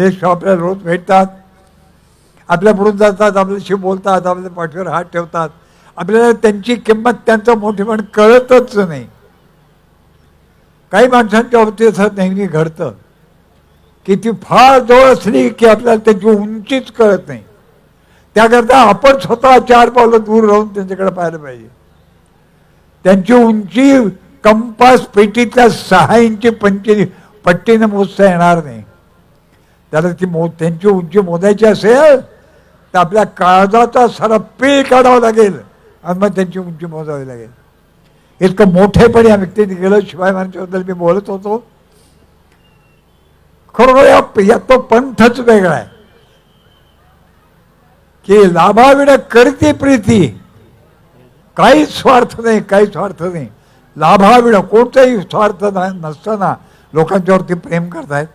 हे आपल्याला रोज भेटतात. आपल्या पुढून जातात आपल्याशी बोलतात आपल्या पाठीवर हात ठेवतात. आपल्याला त्यांची किंमत त्यांचं मोठेपण कळतच नाही. काही माणसांच्या बाबतीत असं नेहमी घडतं की ती फार जवळ असली की आपल्याला त्यांची उंचीच कळत नाही. त्याकरता आपण स्वतः चार पावलं दूर राहून त्यांच्याकडे पाहायला पाहिजे. त्यांची उंची कंपास पेटीतल्या सहा इंची पंची पट्टीनं मोजता येणार नाही. त्याला ती मो त्यांची उंची मोजायची असेल तर आपल्या काळजाचा सारा पीळ काढावा लागेल. आणि मग त्यांची उंची मोजावी लागेल. इतकं मोठेपणे या व्यक्तीने गेलं शिवाय महाराजांबद्दल मी बोलत होतो. खरोखर या या तो पंथच वेगळा आहे. की लाभाविड करते प्रीती काही स्वार्थ नाही काही स्वार्थ नाही. लाभाविड कोणताही स्वार्थ नाही नसताना लोकांच्यावरती प्रेम करतायत.